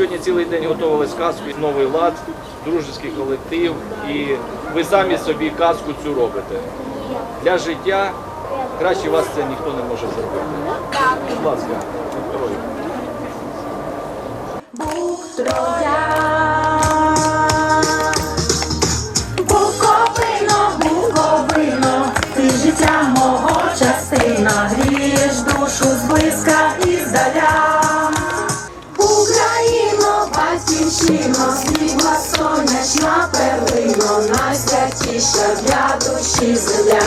сьогодні цілий день готували казку, новий лад, дружеський колектив, і ви самі собі казку цю робите. Для життя краще вас це ніхто не може зробити. Будь ласка, Вікторія. Батьківщино, світла сонячна перлино, найсвятіша для душі земля.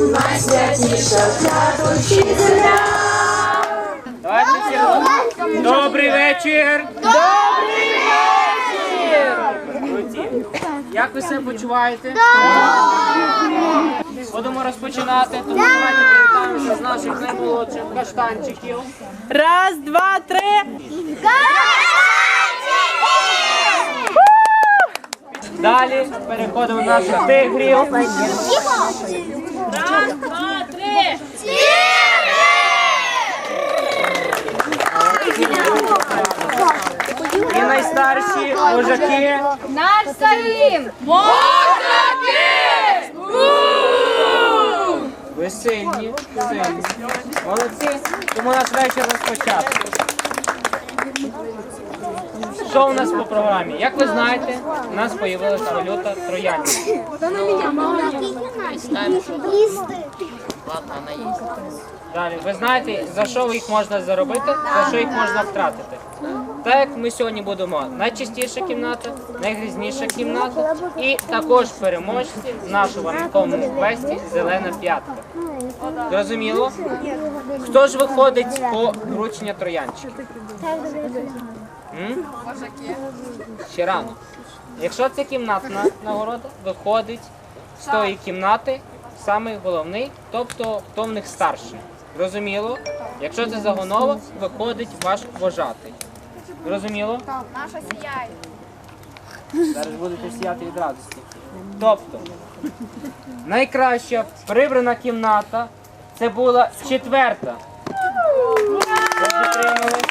Найсвятіша для душі земля. Добрий вечір! Добрий вечір! Як ви себе почуваєте? Будемо розпочинати, тому давайте привітаємося з наших наймолодших каштанчиків. Раз, два, три. Далі переходимо до наших тигрів. Раз, два, три. І найстарші вожаки. Наш Салім. Ви сильні, сильні. Молодці. Тому наш вечір розпочати. Що у нас по програмі? Як ви знаєте, у нас з'явилася валюта троянців. Далі, ви знаєте, за що їх можна заробити, за що їх можна втратити. Так як ми сьогодні будемо найчистіша кімната, найгрізніша кімната і також переможці в нашому ранковому квесті Зелена п'ятка. Зрозуміло? Хто ж виходить по вручення троянчиків? М? Ще рано. Якщо це кімнатна нагорода, виходить з тої кімнати самий головний, тобто хто в них старший. Зрозуміло? Якщо це загонова, виходить ваш вожатий. Зрозуміло? Наша сіяє. Зараз будете сіяти від радості. Тобто, найкраща прибрана кімната це була четверта. Ви підтримали.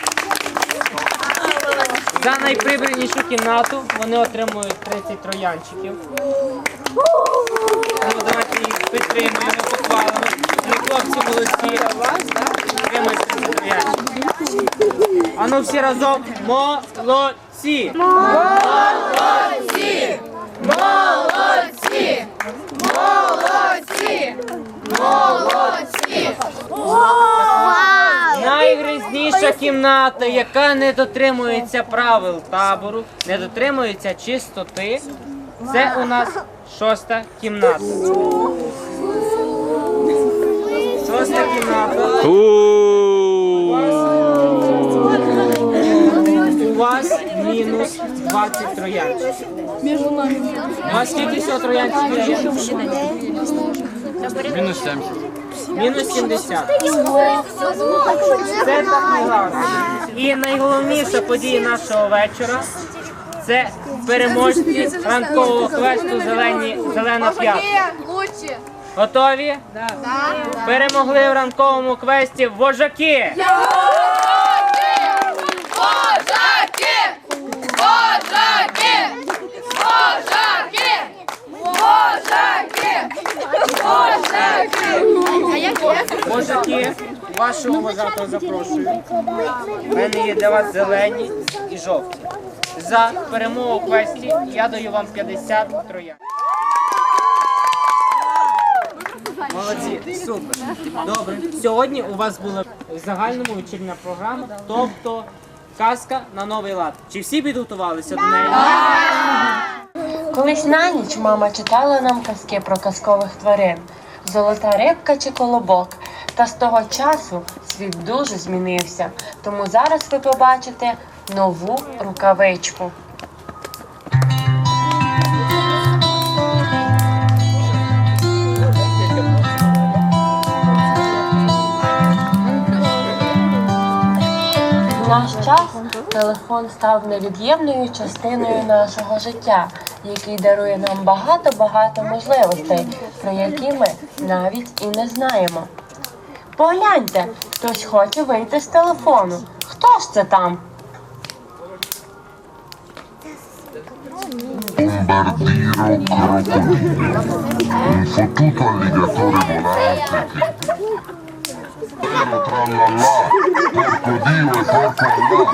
За найприбранішу кімнату вони отримують 30 троянчиків. Тому давайте їх підтримуємо, похвалимо. Ми хлопці молодці. Отримують 30 троянчиків. А ну всі разом молодці! Найгрізніша кімната, яка не дотримується правил табору, не дотримується чистоти. Це у нас шоста кімната. Шоста кімната. У вас мінус 20 троянчиків. У вас скільки всього троянчиків? Мінус 70. Мінус 70. Це так не гарно. І найголовніша подія нашого вечора це переможці ранкового квесту зелені, зелена п'ятка. Готові? Перемогли в ранковому квесті вожаки. Вожаки! Вожаки, вашого вожатого запрошую. У мене є для вас зелені і жовті. За перемогу квесті я даю вам 50 троян. Молодці, супер. Добре. Сьогодні у вас була в загальному вечірня програма, тобто казка на новий лад. Чи всі підготувалися до неї? Колись на ніч мама читала нам казки про казкових тварин. Золота рибка чи колобок. Та з того часу світ дуже змінився. Тому зараз ви побачите нову рукавичку. В наш час телефон став невід'ємною частиною нашого життя, який дарує нам багато-багато можливостей, про які ми навіть і не знаємо. Погляньте, хтось хоче вийти з телефону. Хто ж це там? bombardiro crocodilo, un fottuto alligatore volante che... Vero trallallà, porco Dio e porco Allah.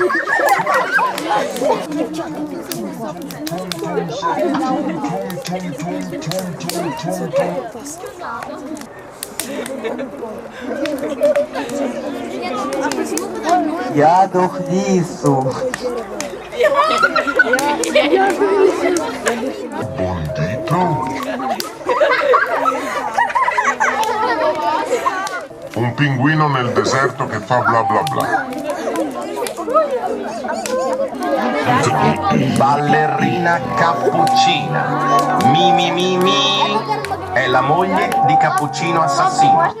Я дух лісу. Bandito? Un pinguino nel deserto che fa bla bla bla. Ballerina cappuccina. Mimi Mimi è la moglie di Cappuccino Assassino.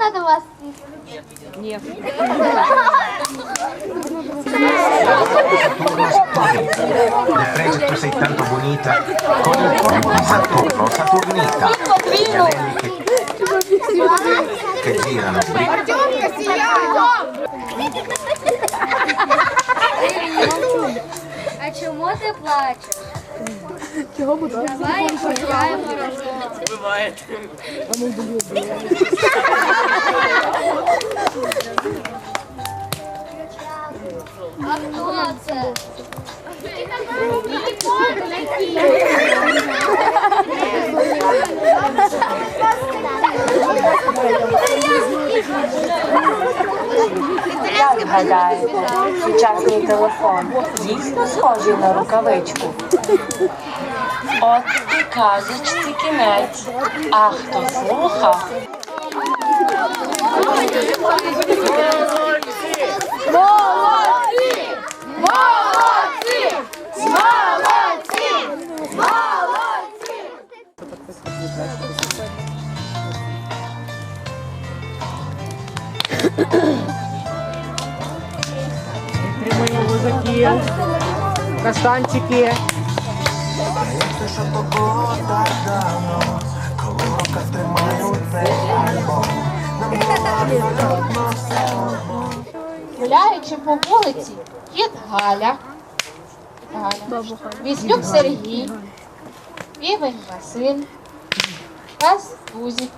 Saturno Saturnita, le pregi tu sei tanto bonita, con il corpo di Saturno Saturnita, che, che girano. Чому ти плачеш? Чого буду? Давай пограємо разом. А хто це? Як гадаєте, сучасний телефон дійсно схожий на рукавичку? От і казочці кінець. А хто слухав? Підтримуємо вузаки, каштанчики. Гуляючи по вулиці, кіт Галя, Галя, Віслюк Сергій, Півень Василь, Пес Тузік,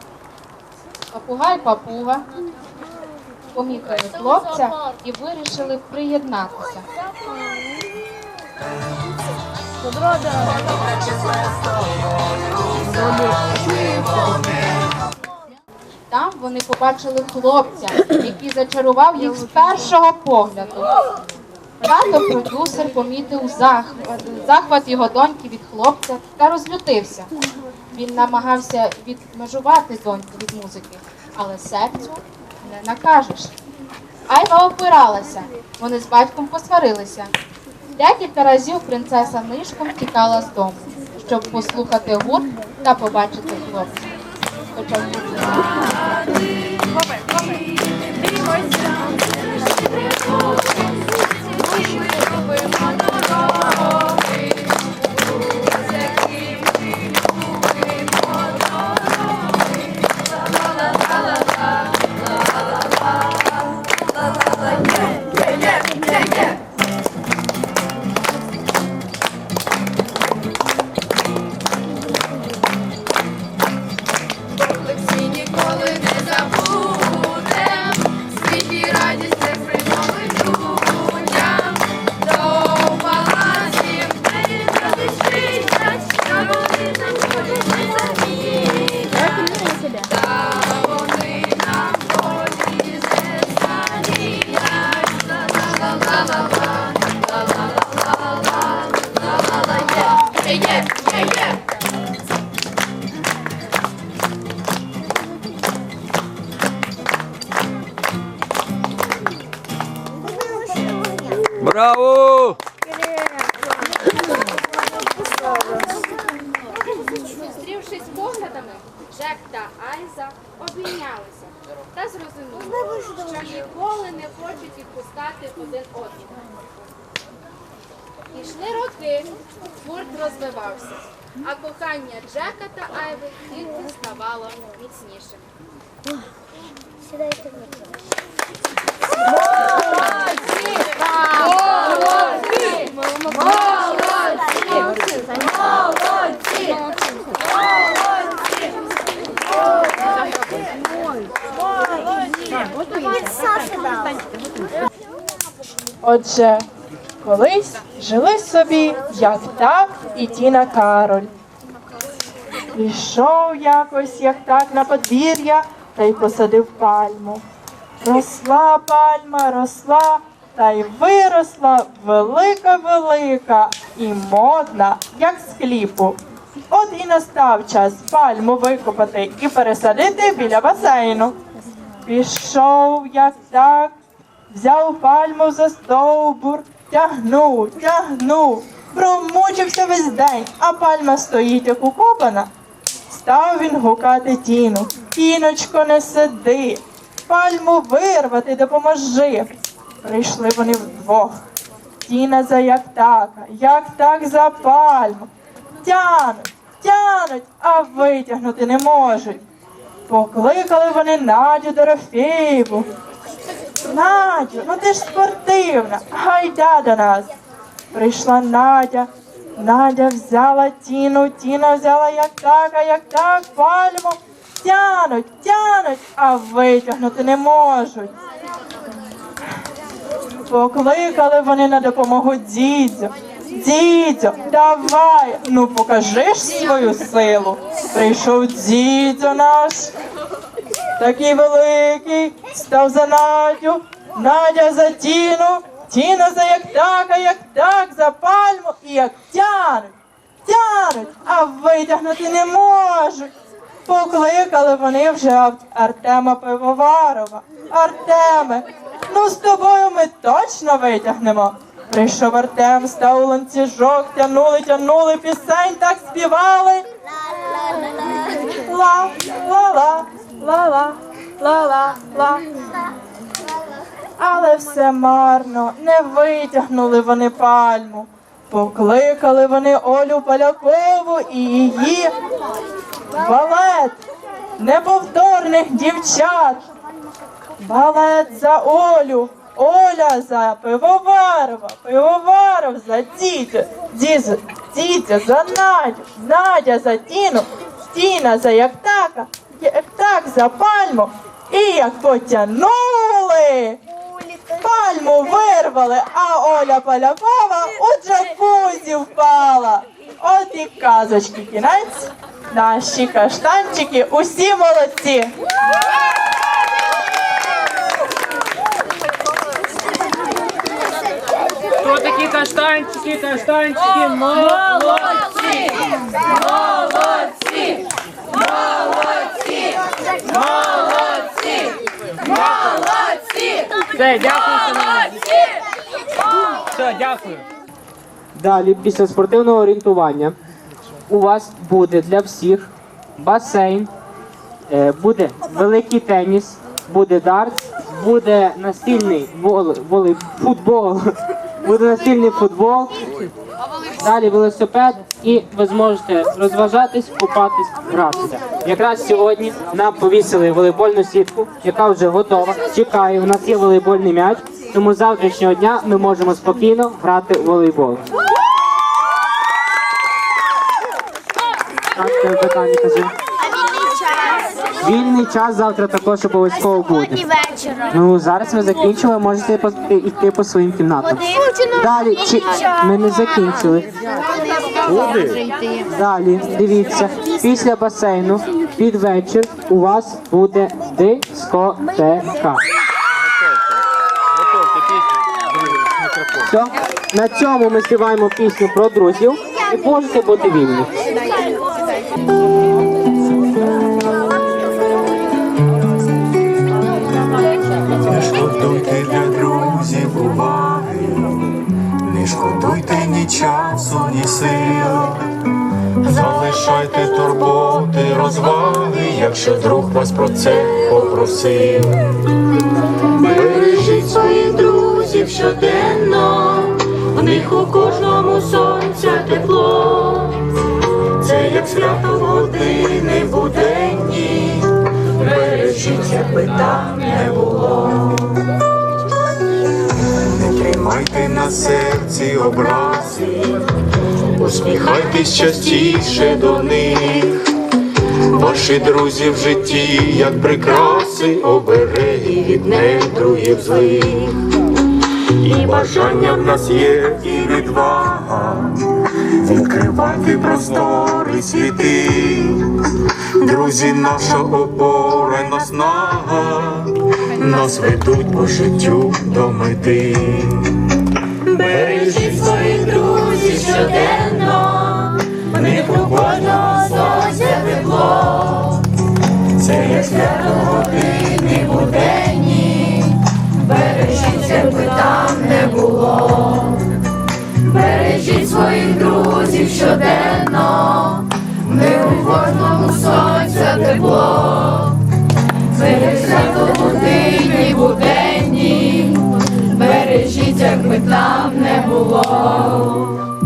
Попугай Папуга помітили хлопця і вирішили приєднатися. Там вони побачили хлопця, який зачарував їх з першого погляду. Тато продюсер помітив захват, захват його доньки від хлопця та розлютився. Він намагався відмежувати доньку від музики, але серцю не накажеш. Айва опиралася, вони з батьком посварилися. Декілька разів принцеса нишком тікала з дому, щоб послухати гурт та побачити хлопця. Хоча обійнялися та зрозуміли, що ніколи не хочуть відпускати один одного. Ішли роки, гурт розвивався, а кохання Джека та Айви тільки ставало міцнішим. Сідайте Молодці! Молодці! Молодці! Отже, колись жили собі як так і Тіна Кароль. Пішов якось як так на подвір'я та й посадив пальму. Росла пальма, росла, та й виросла велика-велика і модна, як з кліпу. От і настав час пальму викопати і пересадити біля басейну. Пішов як так, взяв пальму за стовбур, тягнув, тягнув, промучився весь день, а пальма стоїть як укопана. Став він гукати тіну. Тіночко, не сиди, пальму вирвати допоможи. Прийшли вони вдвох. Тіна за як така, як так за пальму. Тянуть, тянуть, а витягнути не можуть. Покликали вони Надю Дорофєєву. Надю, ну ти ж спортивна, гайда до нас. Прийшла Надя. Надя взяла тіну, Тіна взяла як так, а як так, пальму. Тянуть, тянуть, а витягнути не можуть. Покликали вони на допомогу дідзю. Дідзю, давай, ну покажи ж свою силу. Прийшов дідзю наш, такий великий, став за Надю, Надя за Тіну, Тіна за як так, а як так, за пальму і як тянуть, тянуть, а витягнути не можуть. Покликали вони вже Артема Пивоварова. Артеме, ну з тобою ми точно витягнемо. Прийшов Артем, став у ланцюжок, тянули, тянули, пісень так співали. Ла, ла, ла, ла, ла, ла, ла, ла. Але все марно, не витягнули вони пальму. Покликали вони Олю Полякову і її балет неповторних дівчат. Балет за Олю, Оля за пивоварова, пивоваров за дідю, дідя за Надю, Надя за Тіну, Тіна за Яктака, Яктак за пальму. І як потянули, пальму вирвали, а Оля Полякова у джакузі впала. От і казочки кінець. Наші каштанчики усі молодці. Хто каштанчики, каштанчики, молодці! Молодці! Молодці! Молодці! Молодці! Все, дякую. Все, дякую. Далі, після спортивного орієнтування, у вас буде для всіх басейн, е, буде великий теніс, буде дартс, буде настільний волей, волей, футбол, буде настільний футбол, далі велосипед, і ви зможете розважатись, купатись, гратися. Якраз сьогодні нам повісили волейбольну сітку, яка вже готова. Чекає, у нас є волейбольний м'яч, тому з завтрашнього дня ми можемо спокійно грати у волейбол. Так, питання кажи. Вільний час завтра також обов'язково буде. Ну зараз ми закінчили, можете по- йти по своїм кімнатам. Далі чи ми не закінчили. Далі дивіться, після басейну під вечір у вас буде дискотека. Все, на цьому ми співаємо пісню про друзів і можете бути вільні. Шкодуйте ні часу, ні сил. Залишайте турботи, розваги, якщо друг вас про це попросив. Бережіть своїх друзів щоденно, в них у кожному сонця тепло. Це як свято години буденні, бережіть, якби там не було. Тримайте на серці образи, усміхайтесь частіше до них. Ваші друзі в житті, як прикраси, обереги від недругів злих. І бажання в нас є, і відвага відкривати простори світи. Друзі, наша опора наснага нас ведуть по життю до мети. Бережіть своїх друзів щоденно, в них у кожного сонця тепло. Це як свято години буденні, бережіть, як би там не було. Бережіть своїх друзів щоденно, в них у кожному сонця тепло. Буденні,